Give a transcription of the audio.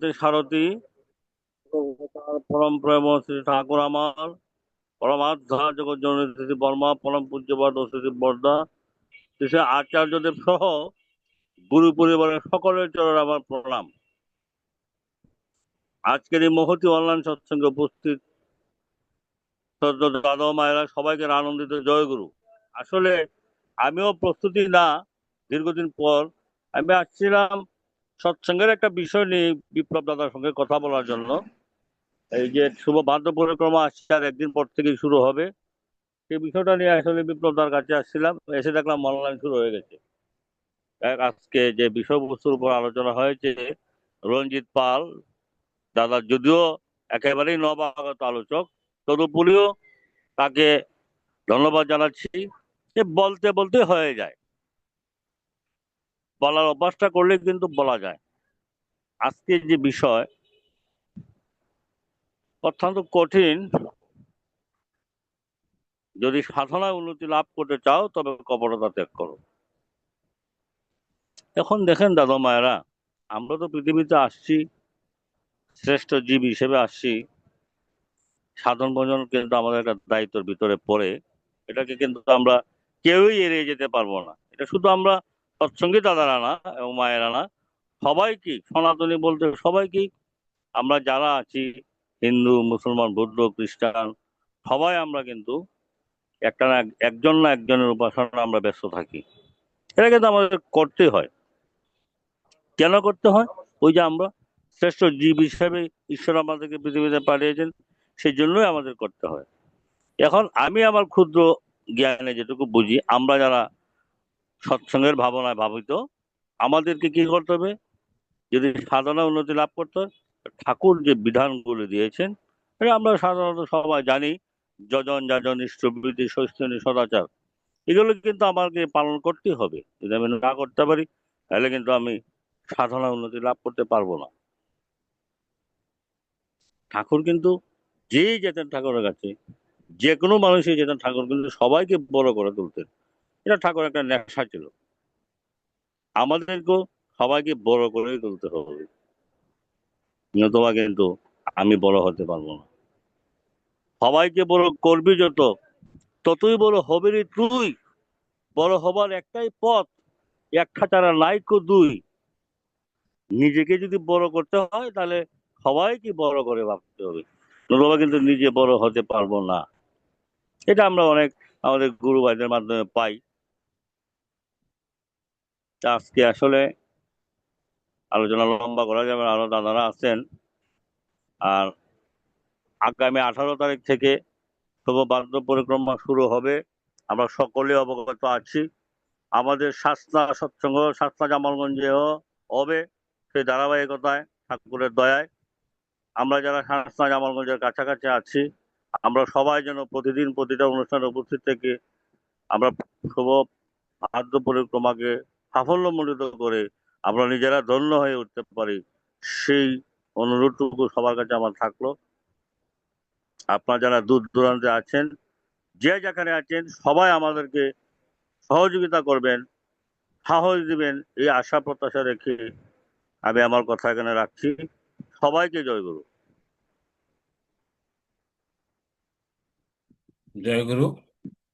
সারথী পরম প্রেম শ্রী ঠাকুর আমার পরমাধ্যা জগৎ জননী বর্মা, পরম পূজ্যবাদ ও শ্রী বর্দা, শ্রী আচার্যদেব সহ গুরু পরিবারের সকলের চরণ আমার প্রণাম। আজকের এই মহতি অনলাইন সৎসঙ্গে উপস্থিত দাদা মায়েরা সবাইকে আনন্দিত, জয় গুরু। আসলে আমিও প্রস্তুতি না, দীর্ঘদিন পর আমি আসছিলাম সৎসঙ্গের একটা বিষয় নিয়ে বিপ্লব দাদার সঙ্গে কথা বলার জন্য। এই যে শুভ বাদ্য পরিক্রমা আসছে আর একদিন পর থেকেই শুরু হবে। সেই বিষয়টা নিয়ে আসলে বিপ্লব দার কাছে আসছিলাম, এসে দেখলাম অনলাইন শুরু হয়ে গেছে। আজকে যে বিষয়বস্তুর উপর আলোচনা হয়েছে, রঞ্জিত পাল, দাদা যদিও একেবারেই নবাগত আলোচক, তদুপরিও তাকে ধন্যবাদ জানাচ্ছি। সে বলতে বলতে হয়ে যায়। বলার অভ্যাসটা করলে কিন্তু বলা যায়। আজকের যে বিষয়, অত্যন্ত কঠিন। যদি সাধনায় উন্নতি লাভ করতে চাও, তবে কপটতা ত্যাগ করো। এখন দেখেন দাদা মায়েরা আমরা তো পৃথিবীতে আসছি, শ্রেষ্ঠ জীব হিসেবে আসছি। সাধন ভোজন কিন্তু আমাদের একটা দায়িত্বের ভিতরে পড়ে। এটাকে কিন্তু আমরা কেউই এড়িয়ে যেতে পারব না। এটা শুধু আমরা সৎসঙ্গী দাদারা না এবং মায়েরা না সবাইকে, সনাতনী বলতে সবাইকে, আমরা যারা আছি, হিন্দু, মুসলমান, বৌদ্ধ, খ্রিস্টান, সবাই আমরা কিন্তু একটা না একজন না একজনের উপাসনা আমরা ব্যস্ত থাকি। এটা কিন্তু আমাদের করতে হয়। কেন করতে হয়? ওই যে আমরা শ্রেষ্ঠ জীব হিসাবে ঈশ্বর আমাদেরকে পৃথিবীতে পাঠিয়েছেন, সেই জন্যই আমাদের করতে হয়। এখন আমি আমার ক্ষুদ্র জ্ঞানে যেটুকু বুঝি, আমরা যারা সৎসঙ্গের ভাবনায় ভাবিত, আমাদেরকে কি করতে হবে? যদি সাধনা উন্নতি লাভ করতে হয়, ঠাকুর যে বিধানগুলো দিয়েছেন আমরা সাধারণত সবাই জানি, যজন যাজন ইষ্টবৃদ্ধি শৈস্তনী সদাচার, এগুলো কিন্তু আমাকে পালন করতেই হবে। যদি আমি না করতে পারি, তাহলে কিন্তু আমি সাধনা উন্নতি লাভ করতে পারব না। ঠাকুর কিন্তু যেই যেতেন ঠাকুরের কাছে, যে কোনো মানুষই যেতেন, ঠাকুর কিন্তু সবাইকে বড় করে তুলতেন। এটা ঠাকুর একটা নেশা ছিল। আমাদেরকেও সবাইকে বড় করেই তুলতে হবে। নতুবা কিন্তু আমি বড় হতে পারব না। সবাইকে বড় করবি যত, ততই বড় হবে তুই। বড় হবার একটাই পথ একটা ছাড়া নাইকো দুই। নিজেকে যদি বড় করতে হয় তাহলে সবাইকে বড় করে ভাবতে হবে। নতুবা কিন্তু নিজে বড় হতে পারব না। এটা আমরা অনেক আমাদের গুরু ভাইদের মাধ্যমে পাই। তা আজকে আসলে আলোচনা লম্বা করা যাবে, আরও দাদারা আছেন। আর আগামী আঠারো তারিখ থেকে শুভ বাদ্য পরিক্রমা শুরু হবে। আমরা সকলে অবগত আছি। আমাদের শাস্তা সৎসঙ্গ, শাস্তা জামালগঞ্জেও হবে সেই ধারাবাহিকতায়, ঠাকুরের দয়ায়। আমরা যারা শাস্তা জামালগঞ্জের কাছাকাছি আছি, আমরা সবাই যেন প্রতিদিন প্রতিটা অনুষ্ঠানে উপস্থিত থেকে আমরা শুভ বাদ্য পরিক্রমাকে সাফল্যমণ্ডিত করে আমরা নিজেরা ধন্য হয়ে উঠতে পারি, সেই অনুরোধটুকু সবার কাছে আমার থাকল। আপনারা যারা দূর দূরান্তে আছেন, যে যেখানে আছেন, সবাই আমাদেরকে সহযোগিতা করবেন, সাহস দিবেন, এই আশা প্রত্যাশা রেখে আমি আমার কথা এখানে রাখছি। সবাইকে জয় করু জয় গুরু।